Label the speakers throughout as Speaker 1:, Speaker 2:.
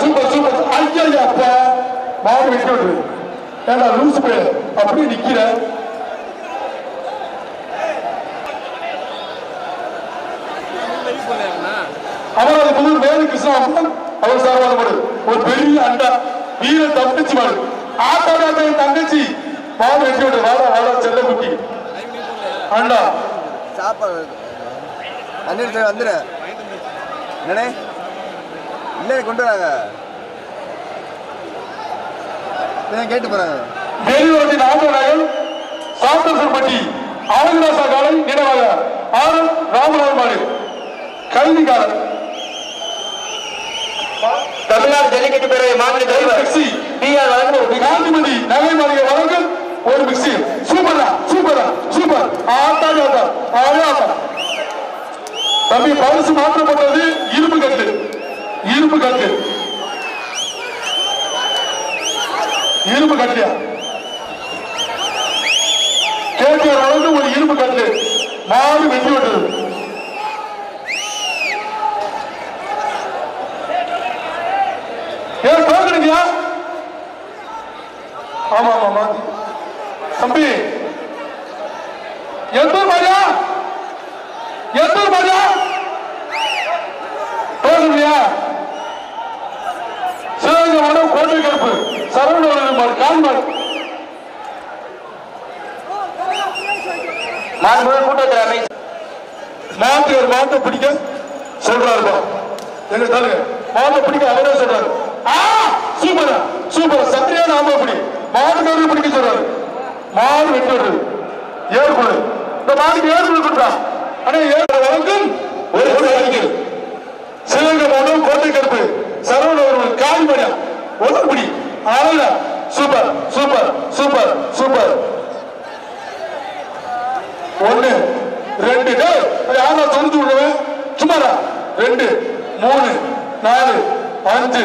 Speaker 1: Super super. ஐயா அப்பா. மாடு விட்டு விட்டு ஏன்னா லூஸ் போய் அப்படியே நிக்கிற. அவரது புதூர் வேலு கிருஷ்ணன் அவர் சார்பான மாடு ஒரு பெரிய அண்டா. வீர தங்கச்சி மாடு. ஆட்டாடாட்ட என் தங்கச்சி. மாடு வெட்டி விட்டு வாடா வாடா செல்ல குட்டி. அண்டா.
Speaker 2: சாப்பாடு. வந்துடு வந்துடு என்னடே இல்லை கொண்டு வராங்க கேட்டு போறாங்க
Speaker 1: வேலுவாட்டி நாகராஜன் சாத்தசன்பட்டி ஆளுநராசா காலை நினைவாக ஆறு ராமநாதன் மாடு கல்வி காலம்
Speaker 3: தமிழ்நாடு ஜல்லிக்கட்டு பேரவை மாநில தலைவர்
Speaker 1: மிக்சி
Speaker 3: பி ஆர் வழங்கும் ஒரு
Speaker 1: காந்திமதி நகை மாளிகை வழங்கும் ஒரு மிக்சி சூப்பரா. சூப்பரா சூப்பர் ஆட்டா ஆட்டா ஆட்டா தம்பி பரிசு மாற்றப்பட்டது இரும்பு கட்டு. இரும்பு கட்டு. இரும்பு கட்டியா கேட்கிற வழங்கும் ஒரு இரும்பு கட்டு. மாடு வெட்டி விட்டது ஏன் தோக்கணுங்கயா ஆமா ஆமா. தம்பி எந்த ஊர் மாரியா எந்த ஊர் மாரியா தோக்கணுங்கயா சிவகங்கை மாவட்டம் கோட்டை கருப்பு சரவணன் மாடு கால் மாடு
Speaker 3: மாண்புமிகு கூட்டத்தில் அமைச்சர்
Speaker 1: மாட்டு ஒரு மாட்டை பிடிக்க சொல்றாரு எங்க தலைவர் மாட்டை பிடிக்க அவரே சொல்றாரு? ஆ சூப்பரா சூப்பர். சத்திரியான ஆமா பிடி மாட்டுக்காரர் பிடிக்க சொல்றாரு. மாடு வெட்டி வருது ஏற்குழு இந்த மாட்டுக்கு ஏற்குழு கொடுத்தா ஆனா ஏற்குழு வழங்கும் ஒரு ஒரு அடிக்கிறது சிவகங்கை மாவட்டம் கோட்டை கருப்பு சரவண ஒருவன் காலி மரியா ஒரு பிடி. ஆளல சூப்பர் சூப்பர் சூப்பர் சூப்பர். ஒண்ணு ரெண்டு. யாரா தொழுது விடுவேன் சும்மாரா ரெண்டு மூணு நாலு அஞ்சு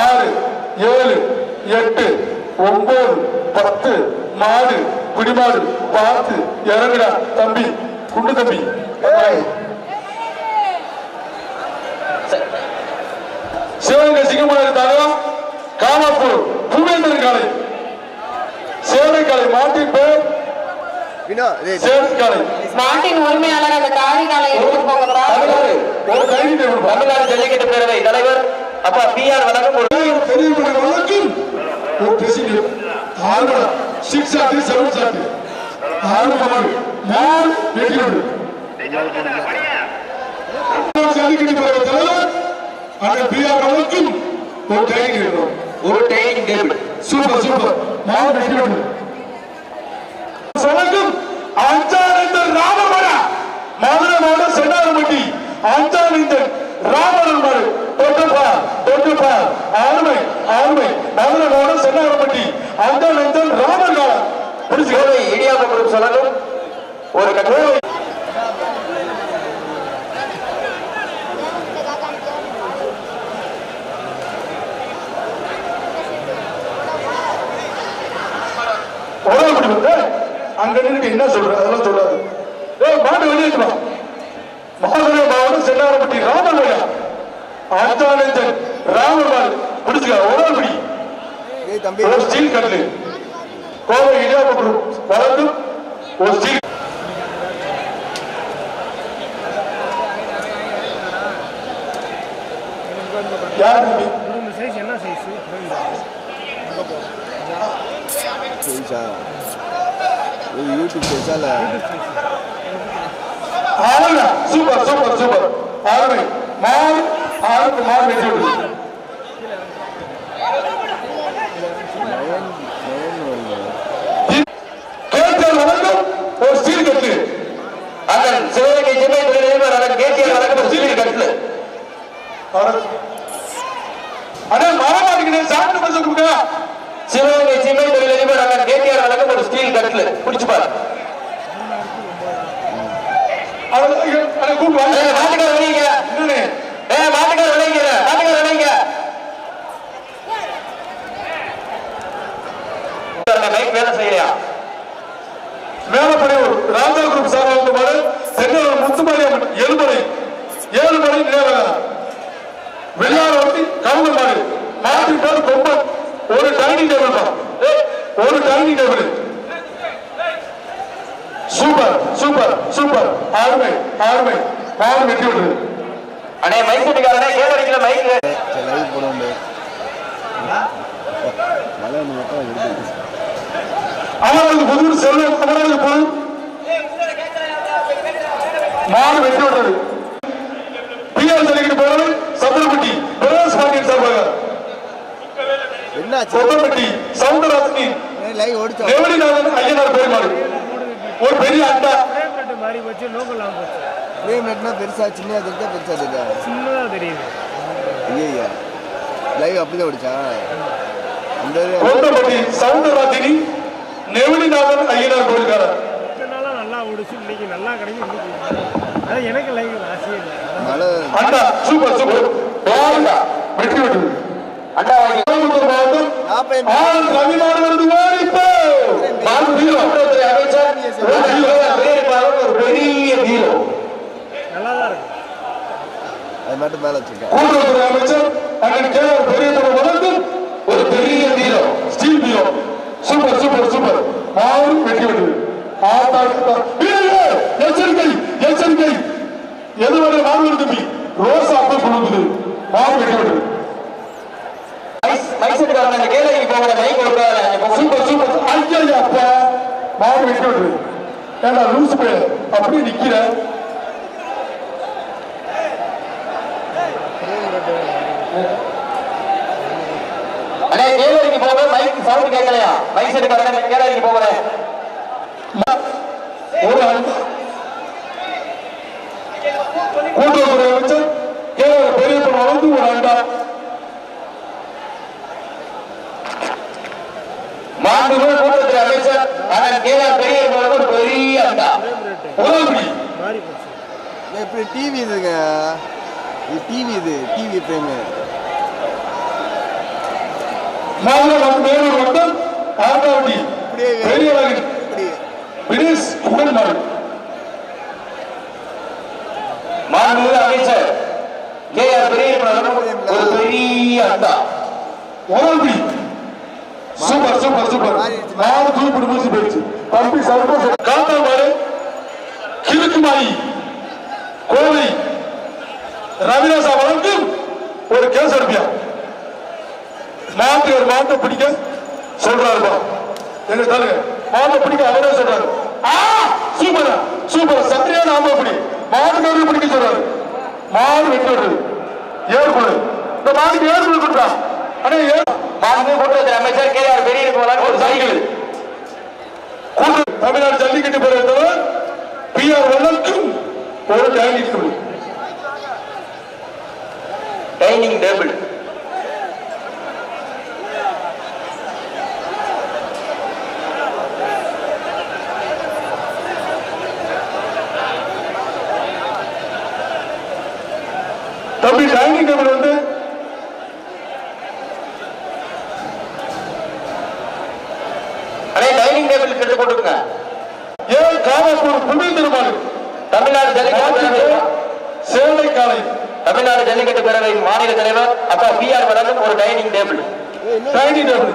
Speaker 1: ஆறு ஏழு எட்டு ஒன்பது பத்து மாடு பிடிமாடு பார்த்து இறங்குடா தம்பி குண்டு தம்பி. சிவகங்கை சிங்கமலை தாகம் காமாப்பூர் புவேந்தர் காலை சேவை காலை மாட்டின் பேர்
Speaker 4: நாட்டின் உரிமையாளர் அந்த காரி காலை எடுத்துட்டு போங்கப்பா
Speaker 3: தமிழ்நாடு
Speaker 1: ஒரு கைதி கொடுப்பா
Speaker 3: தமிழ்நாடு ஜல்லிக்கட்டு பேரவை தலைவர் அப்பா பி ஆர் வழங்கும் ஒரு
Speaker 1: தெரியப்பட வழக்கும் ஒரு பிரசிடென்ட் ஆறு சிக்ஸ் ஆட்டு செவன் ஆட்டு ஆறு மாடு மாடு வெட்டியோடு ஜல்லிக்கட்டு பிறகு தலைவர் அந்த பிஆர் வழக்கும் ஒரு கைதி இருக்கிறோம்
Speaker 3: ஒரு டைனிங் டேபிள்
Speaker 1: சூப்பர் சூப்பர் மாடு வெட்டியோடு வழக்கும் அஞ்சானந்தர் ராமமரா. மதுரை மாவட்டம் சென்னாரம்பட்டி. அஞ்சானந்தர் ராமரன் மாடு தொட்டுப்பா. ஆளுமை ஆளுமை மதுரை மாவட்டம் சென்னாரம்பட்டி. அஞ்சானந்தர் ராமர் காலம் பிடிச்சு
Speaker 3: இடியாப்ப சொல்லணும் ஒரு கட்டுரை
Speaker 1: அங்க நின்று என்ன சொல்ற? அதெல்லாம் சொல்லாது. ஏய் மாடு வெளியேற்றுமா மதுரை மாவட்டம் சென்னாரம்பட்டி ராமர் அஞ்சானந்தர் ராமர் மாடு பிடிச்சுக்க உடல் பிடி.
Speaker 2: ஏய் தம்பி.
Speaker 1: ஒரு ஸ்டீல் கட்லு கோவை இடியாப்ப வழங்கும் ஒரு ஸ்டீல் யார் தம்பி?
Speaker 2: சைஸா யூடியூப் சைஸா இல்லை
Speaker 1: ஆளுங்க சூப்பர் சூப்பர் சூப்பர் ஆளுமை மாறு ஆளுக்கு மாறு வெற்றி விடுது
Speaker 2: நயன் நயன் வருங்க
Speaker 1: கேட்டல் வழங்கும் ஒரு ஸ்டீல் கட்லு
Speaker 3: அண்ணன் சிவகங்கை ஜிம்மை தலைவர் அண்ணன் கேசிஆர் வழங்கும் ஒரு சீரியல் கட்டுல
Speaker 1: அண்ணா மரமாட்டுக்கு சாப்பிட்டு பரிசு
Speaker 3: சிவகங்கை ஜிம்மை தொழிலதிபர் அண்ணன் கேசிஆர் வழங்கும் ஒரு ஸ்டீல் கட்டுல. பிடிச்சு பாரு.
Speaker 1: Dining table super super super அருமை அருமை மாடு வெட்டி விடுறது
Speaker 3: அண்ணே மைக் செட்டுக்காரனே கேள் அடிக்கல மைக்
Speaker 2: லைவ் போட முடியாது
Speaker 1: அவரது புது செல்வம் அவரது புது மாடு வெட்டி விடுறது பிஆர் சொல்லிக்கிட்டு போறது சத்திரப்பட்டி பிரதேஷ் பாண்டியன் சார்பாக.
Speaker 2: என்னாச்சு?
Speaker 1: சொத்தப்பட்டி ஐயனார் பெருமாள். ஒரு பெரிய அண்டா.
Speaker 5: ரெண்டு மாதிரி போச்சு லோக்கல்லாம் போச்சு
Speaker 2: ஃப்ரேம் நெட்னா பெருசா சின்னதா தெரிஞ்சா பெருசா தெரிஞ்சா
Speaker 5: சின்னதாக தெரியுது.
Speaker 2: ஐயா லைவ் அப்படிதான் ஓடிச்சா? அந்த
Speaker 1: கொண்டப்பட்டி சவுந்தரராஜினி நெவலிநாதன் ஐயனார் கோயில்காரர்.
Speaker 5: நாளாக நல்லா ஓடிச்சு இன்னைக்கு நல்லா கிடைக்கும் இன்னைக்கு அதான் எனக்கு லைவ் ஆசையே இல்லை. அதான்
Speaker 2: மழை
Speaker 1: அண்டா சூப்பர் சூப்பர் வெற்றி விட்டு
Speaker 2: மட்டும் மேலே வச்சிருக்கேன்.
Speaker 1: அமைச்சர் அண்ணன் கே ஆர் பெரியபுரம் வளர்ந்து ஒரு பெரிய வீரம் ஸ்டீல் வீரம் சூப்பர் சூப்பர் சூப்பர். மாடு வெற்றி வீரர்கள், எச்சரிக்கை எச்சரிக்கை. எதுவரை வருது தம்பி ரோஸ் அப்ப கொடுக்குது மாடு வெற்றி விட்டு
Speaker 3: மைக் செட்டுக்காரனே கேள் அடிக்க போகிற மைக் கொடுக்காத
Speaker 1: சூப்பர் சூப்பர் ஐயா அப்பா மாடு வெட்டி விட்டு ஏன்னா லூஸ் போய் அப்படியே நிக்கிற.
Speaker 3: அண்ணே கேள் அடிக்க மைக் சவுண்ட் கேட்கலையா? மைக் செட்டுக்காரனே கேள் அடிக்க போகிறேன்?
Speaker 1: ஒரு கூட்டுறவுத்துறை அமைச்சர் கே ஆர் ஒரு அண்டா
Speaker 3: மாண்புமிகு கூட்டுறவுத்துறை அமைச்சர் பெரிய
Speaker 2: இப்படி டிவி இதுங்க இது டிவி இது டிவி
Speaker 3: மாண்புமிகு அமைச்சர் கே ஆர் பெரிய ஒரு பெரிய அண்டா
Speaker 1: உதவி சூப்பர் சூப்பர் சூப்பர். நாலு போயிடுச்சு. தம்பி சந்தோஷம். காத்தா மாயி கோவை ரவிதாசா வழங்கும் ஒரு கேஸ் அனுப்பியா மாட்டு ஒரு மாட்டை பிடிக்க சொல்றாருப்பா எங்க தாலுங்க மாட்டை பிடிக்க அவரே சொல்றாரு. சூப்பரா சூப்பரா. சத்திரியான ஆமா பிடி மாட்டுக்காரரு பிடிக்க சொல்றாரு. மாடு வெட்டி விடுறது. ஏறு கொடு. இந்த மாட்டுக்கு ஏறு கொடு கொடுத்தா ஏறு.
Speaker 3: மாண்புமிகு கூட்டுறவுத்துறை அமைச்சர் கே ஆர் பெரிய ஒரு cycle.
Speaker 1: Tamil Nadu jallikattu We are welcome for ஒரு டைனிங் டேபிள்
Speaker 3: டைனிங் டேபிள்
Speaker 1: தம்பி டைனிங் டேபிள் வந்து
Speaker 3: அதே டைனிங் டேபிள் கிட்ட போட்டுருங்க
Speaker 1: ஏன் காமப்பூர் புனித திருமால்.
Speaker 3: தமிழ்நாடு ஜல்லிக்கட்டு பேரவை
Speaker 1: சேலை காலை
Speaker 3: தமிழ்நாடு ஜல்லிக்கட்டு பேரவை மாநில தலைவர் அப்பா பி ஆர் வழங்கும் ஒரு டைனிங் டேபிள்.
Speaker 1: Dining table.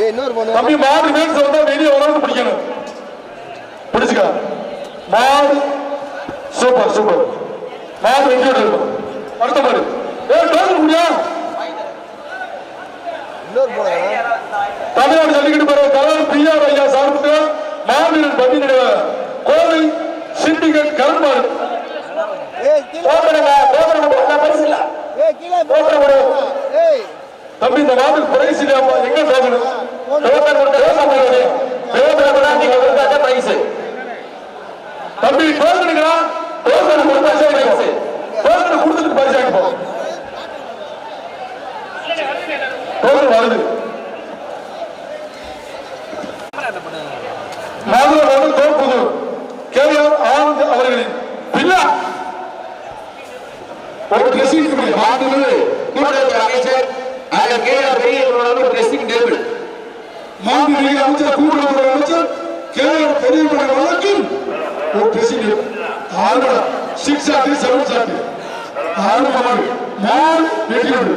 Speaker 2: ஏய் இன்னொரு பொண்ணு.
Speaker 1: தம்பி மாடு மேல் சொல்றா வெளியே வரணும் பிடிக்கணும். பிடிச்சுக்க. மாடு சூப்பர் சூப்பர். மாடு விட்டு அடுத்த மாடு ஏ டோக்கன் முடியா
Speaker 2: இன்னொரு பொண்ணு
Speaker 1: தமிழ்நாடு தலைவர் பி ஆர் ஐயா சார்புக்கு மாவீரன் பட்டியலிட கோவை சிண்டிகேட் கருமாறு
Speaker 2: ஏய்
Speaker 1: தம்பி இந்த மாட்டுக்கு பிரைஸ் இல்லையாப்பா எங்க டோக்கன்
Speaker 3: கொடுத்தா நீங்க கொடுத்தாச்சா
Speaker 1: தம்பி டோக்கனுங்களா
Speaker 3: டோக்கன் கொடுத்தாச்சா
Speaker 1: கொடுத்துட்டு பரிசு வாங்கி போ டோக்கன் வருது மதுரை மாவட்டம் தோப்புதூர் கே ஆர் ஆனந்த் அவர்களின் பிள்ளை ஒரு ட்ரெஸ்ஸிங் டேபிள்
Speaker 3: மாண்புமிகு கூட்டுறவுத்துறை அமைச்சர் கே ட்ரெஸ்ஸிங் டேபிள்
Speaker 1: மாண்புமிகு அமைச்சர் கூட்டுறவுத்துறை அமைச்சர் கே ஆர் பெரியமலை ஒரு ட்ரெஸ்ஸிங் டேபிள் ஆறு சிக்ஸ் ஆட்டு செவன் ஆறு மாடு மாடு வெற்றியோடு